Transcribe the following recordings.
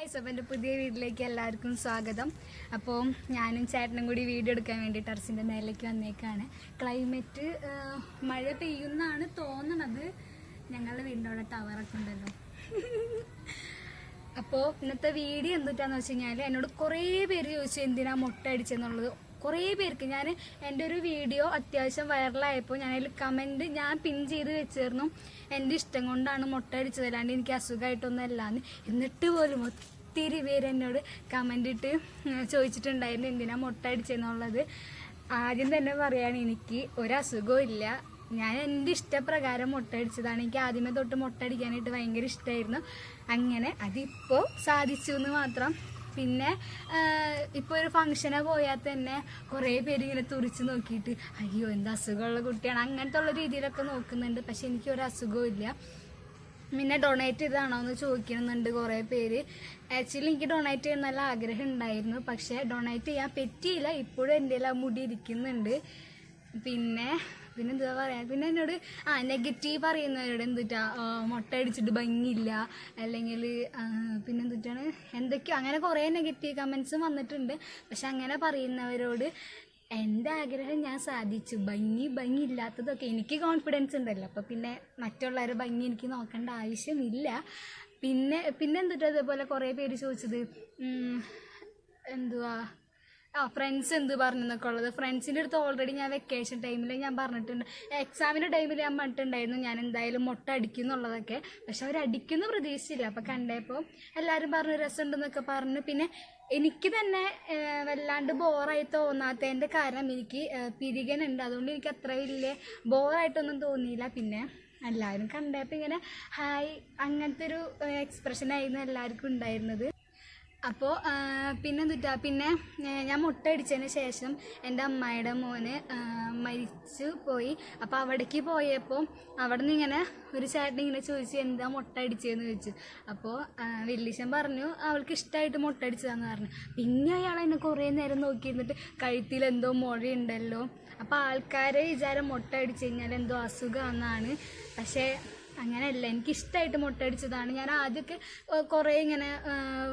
Hi so എന്റെ പുതിയ വീട്ടിലേക്ക് എല്ലാവർക്കും സ്വാഗതം. അപ്പോൾ ഞാനും ചേട്ടനും കൂടി വീഡിയോ എടുക്കാൻ വേണ്ടി ടെറസിന്റെ മേലേക്ക് വന്നേക്കാണ്. ക്ലൈമറ്റ് മഴ പെയ്യുന്നാണ് തോന്നണത്. ഞങ്ങളുടെ വീടിന്റെ അവിടെ ടവറൊക്കെ ഉണ്ടല്ലോ. അപ്പോൾ ഇന്നത്തെ വീഡിയോ എന്തിട്ടാന്ന് വെച്ച് കഴിഞ്ഞാൽ എന്നോട് കുറേ പേര് ചോദിച്ചു എന്തിനാ മുട്ട അടിച്ചെന്നുള്ളത്? കുറേ പേർക്ക് ഞാൻ എന്റെ ഒരു വീഡിയോ അത്യാവശ്യം വൈറലായപ്പോൾ ഞാൻ അതിൽ കമന്റ് ഞാൻ പിൻ ചെയ്ത് വെച്ചിരുന്നു. എന്റെ ഇഷ്ടം കൊണ്ടാണ് മുട്ട അടിച്ചത്. അല്ലാണ്ട് എനിക്ക് അസുഖമായിട്ടൊന്നും അല്ലാന്ന്. എന്നിട്ട് പോലും ഒത്തിരി പേര് എന്നോട് കമന്റ് ഇട്ട് ചോദിച്ചിട്ടുണ്ടായിരുന്നു എന്തിനാണ് മുട്ട അടിച്ചെന്നുള്ളത്? ആദ്യം തന്നെ പറയാണ് എനിക്ക് ഒരു ഇല്ല. ഞാൻ എന്റെ ഇഷ്ടപ്രകാരം മുട്ടടിച്ചതാണ് എനിക്ക് ആദ്യമേ തൊട്ട് മുട്ടടിക്കാനായിട്ട് ഭയങ്കര ഇഷ്ടമായിരുന്നു അങ്ങനെ അതിപ്പോൾ സാധിച്ചു എന്ന് മാത്രം. പിന്നെ ഇപ്പോൾ ഒരു ഫംഗ്ഷനെ പോയാൽ തന്നെ കുറേ പേര് ഇങ്ങനെ തുറിച്ച് നോക്കിയിട്ട് അയ്യോ എന്താ അസുഖമുള്ള കുട്ടിയാണ്. അങ്ങനത്തെ ഉള്ള രീതിയിലൊക്കെ നോക്കുന്നുണ്ട്. പക്ഷെ എനിക്ക് ഒരു അസുഖവും ഇല്ല. പിന്നെ ഡൊണേറ്റ് ചെയ്താണോ എന്ന് ചോദിക്കുന്നുണ്ട് കുറേ പേര്. ആക്ച്വലി എനിക്ക് ഡൊണേറ്റ് ചെയ്യാൻ നല്ല ആഗ്രഹം ഉണ്ടായിരുന്നു. പക്ഷേ ഡൊണേറ്റ് ചെയ്യാൻ പറ്റിയില്ല. ഇപ്പോഴും എന്റെ മുടി ഇരിക്കുന്നുണ്ട്. പിന്നെ പിന്നെ എന്താ പറയാ? പിന്നെ എന്നോട് ആ നെഗറ്റീവ് പറയുന്നവരോട് എന്തുറ്റാ മുട്ട അടിച്ചിട്ട് ഭംഗിയില്ല അല്ലെങ്കിൽ പിന്നെ എന്തുറ്റാണ് എന്തൊക്കെയോ അങ്ങനെ കുറേ നെഗറ്റീവ് കമൻസും വന്നിട്ടുണ്ട്. പക്ഷെ അങ്ങനെ പറയുന്നവരോട് എന്റെ ആഗ്രഹം ഞാൻ സാധിച്ചു. ഭംഗി ഭംഗി ഇല്ലാത്തതൊക്കെ എനിക്ക് കോൺഫിഡൻസ് ഉണ്ടല്ലോ. അപ്പോൾ പിന്നെ മറ്റുള്ളവരെ ഭംഗി എനിക്ക് നോക്കേണ്ട ആവശ്യമില്ല. പിന്നെ പിന്നെ എന്തുട്ടാ അതേപോലെ കുറേ പേര് ചോദിച്ചത്? എന്തുവാ ആ ഫ്രണ്ട്സ് എന്ത് പറഞ്ഞെന്നൊക്കെ ഉള്ളത്. ഫ്രണ്ട്സിന്റെ അടുത്ത് ഓൾറെഡി ഞാൻ വെക്കേഷൻ ടൈമിൽ ഞാൻ പറഞ്ഞിട്ടുണ്ട്. എക്സാമിന്റെ ടൈമിൽ ഞാൻ പറഞ്ഞിട്ടുണ്ടായിരുന്നു ഞാൻ എന്തായാലും മുട്ട അടിക്കും എന്നുള്ളതൊക്കെ. പക്ഷെ അവർ അടിക്കുന്നു പ്രതീക്ഷിച്ചില്ല. അപ്പോൾ കണ്ടപ്പോൾ എല്ലാവരും പറഞ്ഞു രസമുണ്ടെന്നൊക്കെ പറഞ്ഞു. പിന്നെ എനിക്ക് തന്നെ വല്ലാണ്ട് ബോറായി തോന്നാത്തതിന്റെ കാരണം എനിക്ക് പിരികനുണ്ട്. അതുകൊണ്ട് എനിക്ക് അത്ര വലിയ ബോറായിട്ടൊന്നും തോന്നിയില്ല. പിന്നെ എല്ലാവരും കണ്ടപ്പോൾ ഇങ്ങനെ ഹായ് അങ്ങനത്തെ ഒരു എക്സ്പ്രഷനായിരുന്നു എല്ലാവർക്കും ഉണ്ടായിരുന്നത്. അപ്പോൾ പിന്നെ എന്തുട്ടാ പിന്നെ ഞാൻ മുട്ട അടിച്ചതിന് ശേഷം എന്റെ അമ്മായിയുടെ മോന് മരിച്ചു പോയി. അപ്പോൾ അവിടേക്ക് പോയപ്പോൾ അവിടെ നിന്ന് ഇങ്ങനെ ഒരു ചേട്ടൻ ഇങ്ങനെ ചോദിച്ചു എന്താ മുട്ട അടിച്ചതെന്ന് ചോദിച്ചു? അപ്പോൾ വെല്ലിശൻ പറഞ്ഞു അവൾക്ക് ഇഷ്ടമായിട്ട് മുട്ട അടിച്ചതാന്ന് പറഞ്ഞു. പിന്നെ അയാൾ എന്നെ കുറേ നേരം നോക്കിയിരുന്നിട്ട് കഴുത്തിൽ എന്തോ മുഴയുണ്ടല്ലോ. അപ്പോൾ ആൾക്കാരെ വിചാരം മുട്ട അടിച്ചു കഴിഞ്ഞാൽ എന്തോ അസുഖമാണെന്നാണ്. പക്ഷേ അങ്ങനെയല്ല എനിക്ക് ഇഷ്ടമായിട്ട് മുട്ടടിച്ചതാണ് ഞാൻ ആദ്യമൊക്കെ കുറേ ഇങ്ങനെ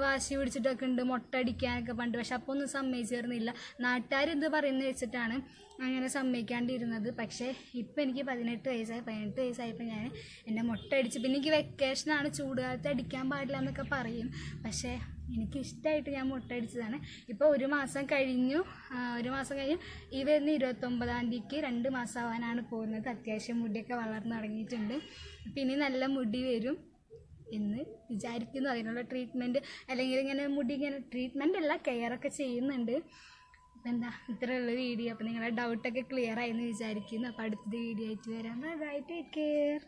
വാശി പിടിച്ചിട്ടൊക്കെ ഉണ്ട് മുട്ടടിക്കാനൊക്കെ പണ്ട്. പക്ഷെ അപ്പോൾ ഒന്നും സമ്മതിച്ചിരുന്നില്ല. നാട്ടുകാർ എന്ത് പറയുന്നത് വെച്ചിട്ടാണ് അങ്ങനെ സമ്മതിക്കാണ്ടിരുന്നത്. പക്ഷേ ഇപ്പം എനിക്ക് പതിനെട്ട് വയസ്സായി പതിനെട്ട് വയസ്സായപ്പോൾ ഞാൻ എന്റെ മുട്ട അടിച്ച് പിന്നെ എനിക്ക് വെക്കേഷനാണ് ചൂടുകാലത്ത് അടിക്കാൻ പാടില്ല എന്നൊക്കെ പറയും. പക്ഷേ എനിക്ക് ഇഷ്ടമായിട്ട് ഞാൻ മുട്ട അടിച്ചതാണ്. ഇപ്പോൾ ഒരു മാസം കഴിഞ്ഞു. ഒരു മാസം കഴിഞ്ഞു. ഈ വരുന്ന ഇരുപത്തൊമ്പതാം തീയതിക്ക് രണ്ട് മാസം ആവാനാണ് പോകുന്നത്. അത്യാവശ്യം മുടിയൊക്കെ വളർന്നു തുടങ്ങിയിട്ടുണ്ട്. ഇനി നല്ല മുടി വരും എന്ന് വിചാരിക്കുന്നു. അതിനുള്ള ട്രീറ്റ്മെന്റ് അല്ലെങ്കിൽ ഇങ്ങനെ മുടി ഇങ്ങനെ ട്രീറ്റ്മെന്റ് അല്ല കെയറൊക്കെ ചെയ്യുന്നുണ്ട്. അപ്പം എന്താ ഇത്രയുള്ള വീഡിയോ അപ്പം നിങ്ങളുടെ ഡൗട്ടൊക്കെ ക്ലിയർ ആയെന്ന് വിചാരിക്കുന്നു. അപ്പോൾ അടുത്തത് വീഡിയോ ആയിട്ട് വരാം. Bye bye take care